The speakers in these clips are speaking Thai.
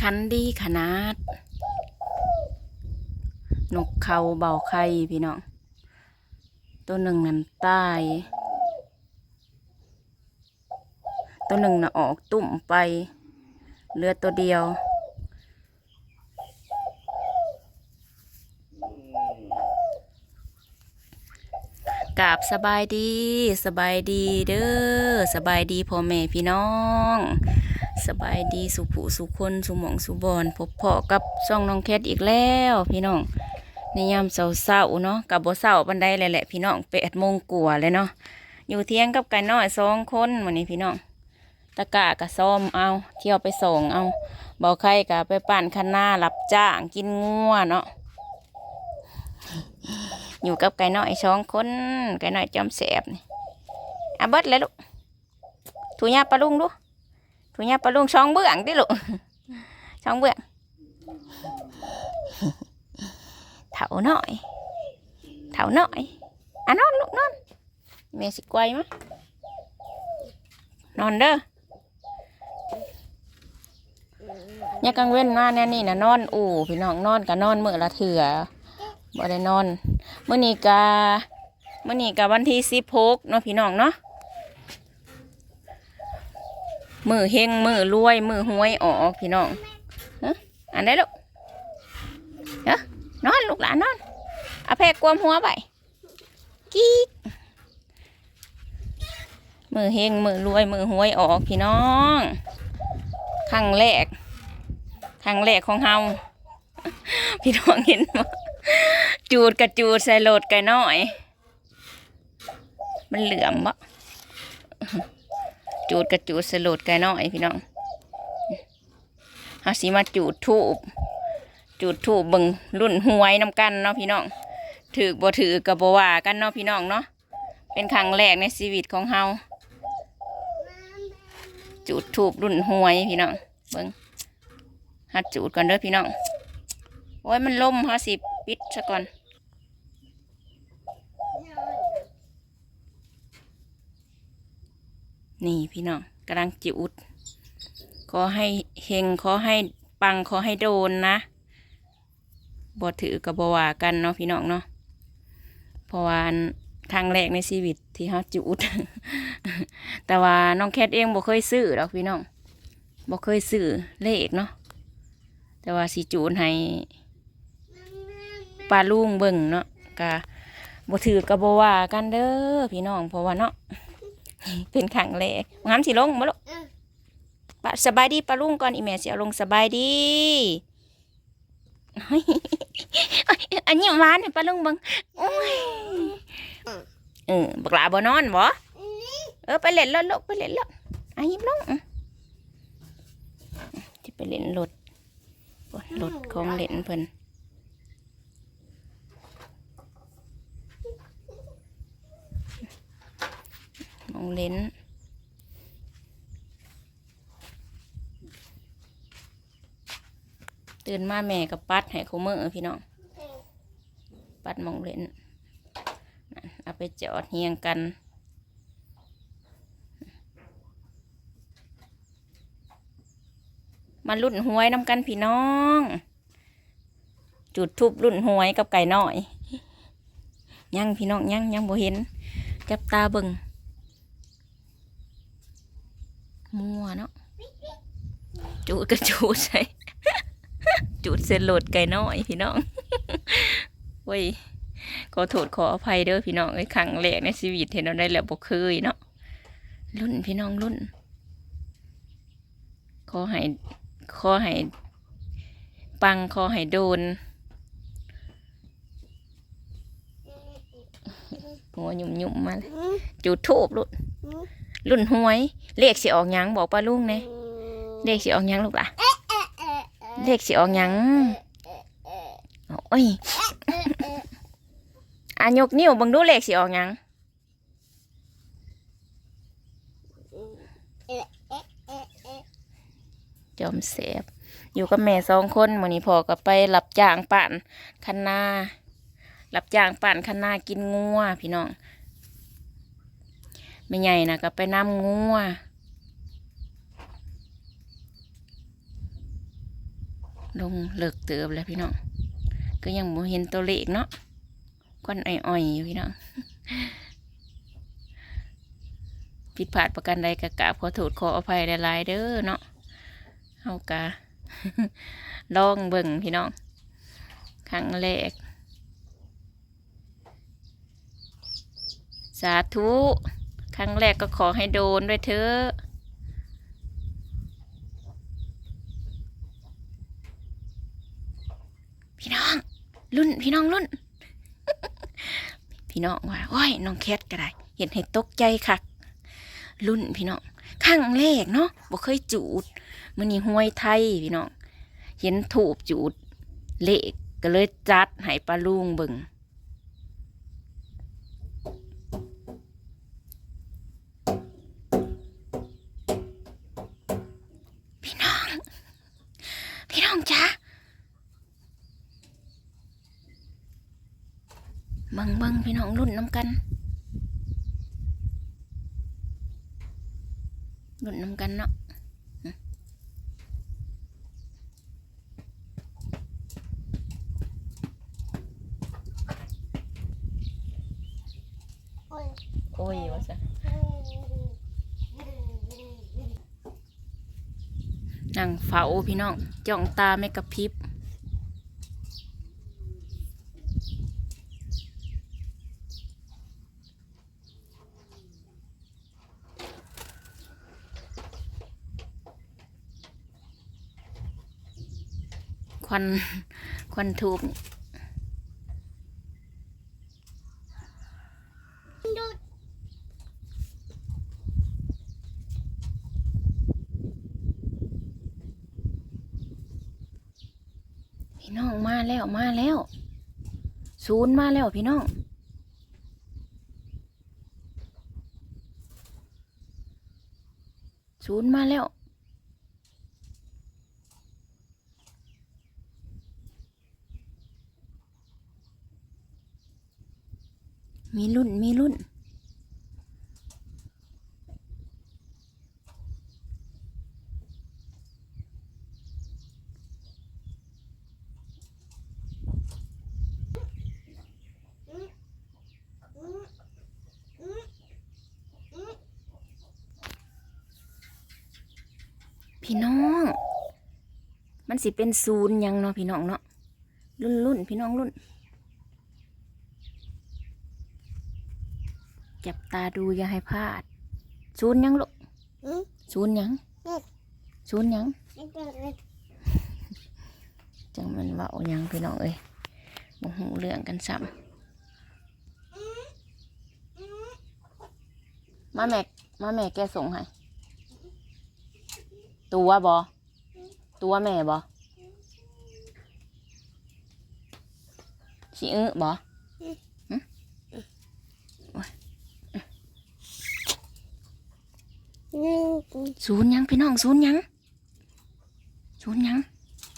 คันดีขนาด นกเขาเบาไข่พี่น้อง ตัวหนึ่งนั่นตาย ตัวหนึ่งน่ะออกตุ่มไป เหลือตัวเดียว กราบสบายดี สบายดีเด้อ สบายดีพ่อแม่พี่น้อง สบายดีสุผู้สุคนสุหมองสุบอนพบเพาะกับช่องน้องแคทอีกแล้ว พี่น้องในยามเศร้าๆเนาะกับบ่เศร้าบันไดเลยแหละพี่น้องแปดโมงกว่าเลยเนาะอยู่เที่ยงกับไก่น้อยสองคนวันนี้พี่น้องตะกะกะซ้อมเอา เที่ยวไปส่งเอาเบาไข่กะไปปั่นคันหน้ารับจ้างกินงัวเนาะอยู่กับไก่น้อยสองคนไก่น้อยจอมแสบนี่อะเบิดเลยลูกถูยาปลาลุงดู ถูยาปลาลุงสองเบื้องดิลูกสองเบื้องเถาหน่อยเถาหน่อยอะนอนลูกนอนแม่สิกวยมั้ยนอนเด้อเนี่ยกลางเว้นมาเนี่ยนี่นะนอนอู่พี่น้องนอนกับนอนมื้อละเถื่อบ่ได้นอนมื่อนี้กามื่อนี้กาวันที่สิบหกเนาะพี่น้องเนาะ มือเฮงมือรวย มือห้วยออกพี่น้องเอ้ออันได้ลูกเอ้อนอนลูกหลานนอนเอาแพรกวมหัวไปกิ๊มือเฮงมือรวย มือห้วยออกพี่น้องครั้งแรกครั้งแรกของเฮาพี่น้องเห็นบ่จูดกับจูดใส่โหลดก่น้อย มันเหลื่อมบ่ จูดกับจูดสลดไก่น้อยพี่น้องเฮาสิมาจูดทูบจูดทูบเบิ่งรุ่นหวยนำกันเนาะพี่น้องถือบ่ถือกับบ่ว่ากันเนาะพี่น้องเนาะเป็นครั้งแรกในชีวิตของเฮาจูดทูบรุ่นหวยพี่น้องเบิ่งหัดจูดก่อนเด้อพี่น้องโอ้ยมันล่มฮะสิปิดซะก่อน นี่พี่น้องกำลังจิอุด ขอให้เฮงขอให้ปังขอให้โดนนะบ่ถือกับบว่ากันเนาะพี่น้องเนาะเพราะว่าอันครั้งแรกในชีวิตที่เขาจุด แต่ว่าน้องแคทเองบ่เคยซื้อหรอกพี่น้องบ่เคยซื้อเลขเนาะแต่ว่าสิจูนให้ปลาลุงเบิ่งเนาะกะบ่ถือกะบ่ว่ากันเด้อพี่น้องเพราะว่าเนาะ เป็นครั้งแรกงามสิลงบ่ลูกปะสบายดีปลาลุงก่อนอีแม่สิเอาลงสบายดีเฮ้ยอันนี้หวานให้ปลาลุงเบิ่งโอ้ยเออบักหลาบ่นอนบ่เออไปเล่นรถลูกไปเล่นรถอะหยิบลงอะจะไปเล่นรถรถของเล่นเพิ่น มองเลนส์ตื่นมาแม่กับปัดให้เขาเมื่อพี่น้อง ปัดมองเลนนั่นเอาไปจอดเฮียงกัน มารุ่นหวยน้ำกันพี่น้อง จุดทุบรุ่นหวยกับไก่น้อย ยังพี่น้องยังยังบ่เห็น จับตาเบิ่ง มัวเนาะจูดก็จูดใส่จูดเส้นโหลดไก่น้อยพี่น้องเว้ยขอโทษขออภัยเด้อพี่น้องไอ้ครั้งแรกในชีวิตเห็นเราได้แล้วบ่เคยเนาะรุ่นพี่น้องรุ่นขอให้ขอให้ปังขอให้โดนหัวหยุ่มหยุ่มๆมาเลยจูดทูบรุ่น รุ่นหวย เลขสิออกยังบอกป้าลุงเนี่ยเลขสิออกยังลูกล่ะเลขสิออกยังโอ้ยอะยกนิ้วบังดูเลขสิออกยังจอมเสบอยู่กับแม่สองคนวันนี้พอก็ไปรับจ้างปั่นคันนารับจ้างปั่นคันนากินงัวพี่น้อง ไม่ใหญ่นะก็ไปน้ำงัวลงเลิกเติบแล้วพี่น้องก็ยังบ่เห็นตัวเลขเนาะควันอ่อยๆอยู่พี่น้องผิดพลาดประกันใดกะกราบขอโทษขออภัยหลายๆเด้อเนาะเฮากะลองเบิ่งพี่น้องครั้งแรกสาธุ ครั้งแรกก็ขอให้โดนด้วยเถอะพี่น้องรุ่นพี่น้องรุ่น พี่น้องว่าโอ้ยน้องแคทก็ได้เห็นให้ตกใจคักรุ่นพี่น้องครั้งแรกเนาะบ่เคยจูดมื้อนี้ห้วยไทยพี่น้องเห็นถูบจูดเลขก็เลยจัดให้ปลาลุงเบิ่งพี่น้อง พี่น้องจ้าเบิ่งเบิ่งพี่น้อง รุ่นน้ำกันรุ่นน้ำกันเนาะโอ้ยว่าซะนั่งเฝ้าพี่น้องจ้องตาไม่กระพริบ ควันควันทูบพี่น้องมาแล้วมาแล้ว ศูนย์มาแล้วพี่น้องศูนย์มาแล้ว มีรุ่น มีรุ่น พี่น้อง มันสิเป็นศูนย์ยังเนาะพี่น้องเนาะรุ่นรุ่นพี่น้องรุ่น จับตาดูอย่าให้พลาดศูนย์หยังลูกอืมศูนย์หยังอืมศูนย์หยังไม่เป็นไรจังมันเว่าหยังพี่น้องเอ้ยบ่หูเรื่องกันซ้ำมาแม่มาแม่แกส่งให้ตัวบอตัวแม่บอสิอื้อบอ หนึ่ง ศูนย์หยังพี่น้องศูนย์หยังศูนย์หยัง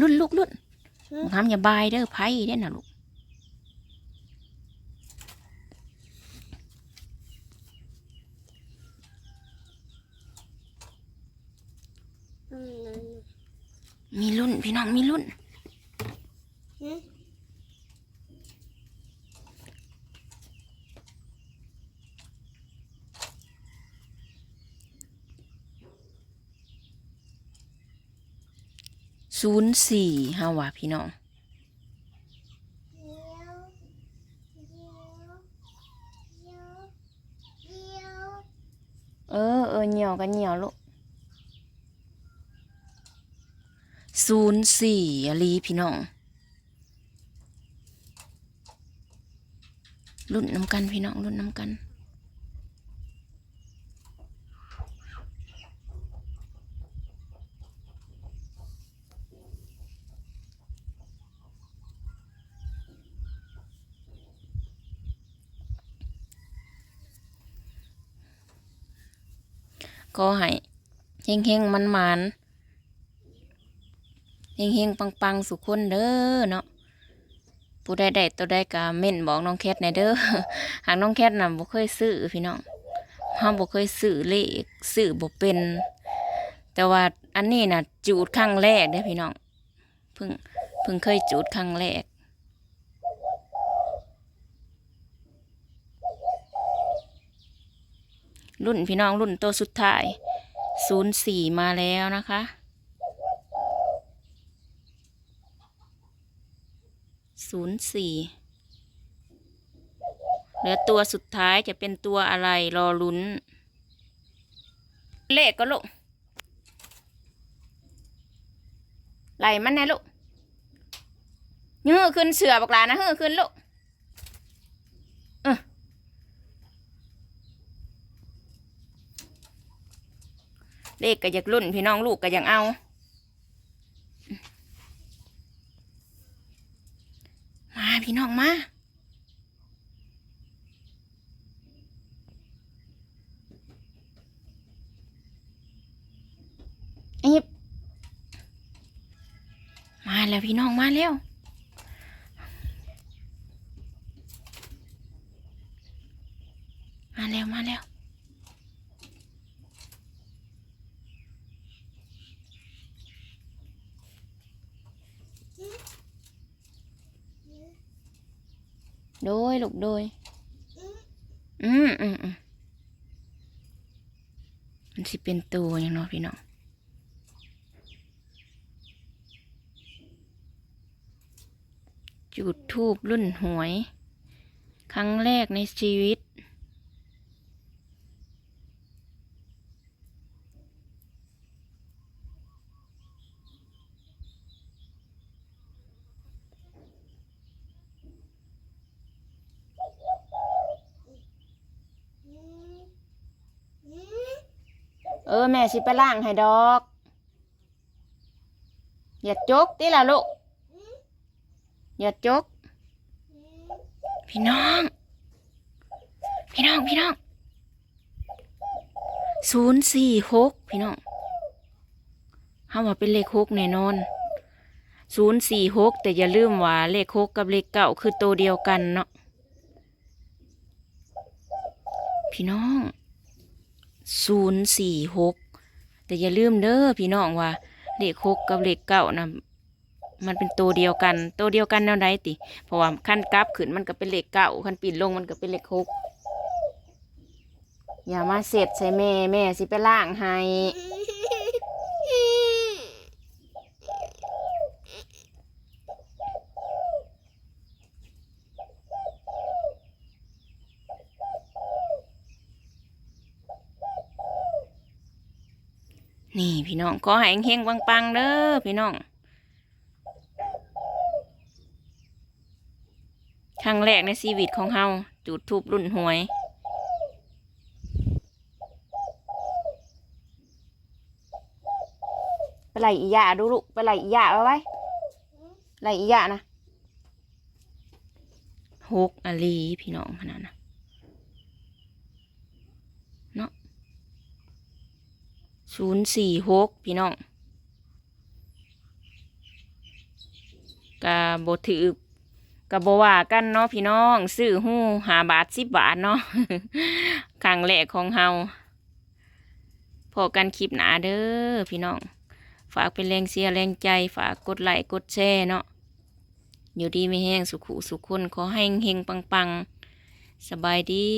รุ่นลูกรุ่นทำอย่าบายเด้อไพ่เด้อน่ะลูกอืมมีรุ่นพี่น้องมีรุ่น ศูนย์สี่ฮาว่าพี่น้องเดี๋ยวเดี๋ยวเดี๋ยวเดี๋ยวเออเออเหนียวกันเหนียวลูกศูนย์สี่อลีพี่น้องรุ่นน้ำกันพี่น้องรุ่นน้ำกัน ก็ให้เฮงเฮงมันมันเฮงเฮงปังปังสุขคนเด้อเนาะผู้ใดได้ตัวใดก็เม่นบอกน้องแคทในเด้อหากน้องแคทน่ะบ่เคยซื้อพี่น้องเฮาบ่เคยซื้อเลขซื้อบ่เป็น แต่ว่าอันนี้น่ะจูดครั้งแรกเด้อพี่น้องเพิ่งเพิ่งเคยจุดครั้งแรก รุ่นพี่น้องรุ่นโตวสุดท้ายศูนย์สี่มาแล้วนะคะ ศูนย์สี่เหลือตัวสุดท้ายจะเป็นตัวอะไรรอลุ้น เลขก็ลูกไหลมันแน่ลูกยื้อขึ้นเสือบักลานะเฮ้อขึ้นลูกเออ เลขก็อยากรุ่นพี่น้องลูกก็ยังเอามาพี่น้องมาอิบมาแล้วพี่น้องมาแล้วมาแล้วมาแล้วโดย ลูกโดย อืมอืมอืมมันสิเป็นตัวอย่างเนาะพี่น้องจุดทูบรุ่นหวย ครั้งแรกในชีวิต เออแม่สิไปล่างให้ดอก อย่าจกติล่ะลูก อย่าจก พี่น้อง พี่น้อง พี่น้องศูนย์สี่หกพี่น้องเฮาว่าเป็นเลขหกแน่นอนศูนย์สี่หกแต่อย่าลืมว่าเลขหกกับเลขเก้าคือตัวเดียวกันเนาะพี่น้อง ศูนย์สี่หกแต่อย่าลืมเด้อพี่น้องว่าเลขหกกับเลขเก้านะมันเป็นตัวเดียวกันตัวเดียวกันแนวไหนติ เพราะว่าขั้นกราฟขึ้นมันก็เป็นเลขเก้าขั้นปีนลงมันก็เป็นเลขหกอย่ามาเสร็จใส่แม่แม่สิไปล่างให้นี่ พี่น้องขอให้เฮงๆปังๆเด้อพี่น้องครั้งแรกในชีวิตของเฮาจุดทูบรุ่นหวยไปไล่อีหยาดูลูกไปไล่อีหยาเอาไว้ไล่อีหยานะหกอลีพี่น้องขนาดนะเนาะ ศูนย์สี่หกพี่น้องกะบถือกับบว่ากันเนาะพี่น้องซื้อหู้หาบาทสิบบาทเนาะครั้งแรกของเฮาพอกันคลิปหนาเด้อพี่น้อง ฝากเป็นแรงเชียร์แรงใจ ฝากกดไลค์กดแชร์เนาะอยู่ดีไม่แห้งสุขุสุขคนขอให้เฮงๆปังๆสบายดี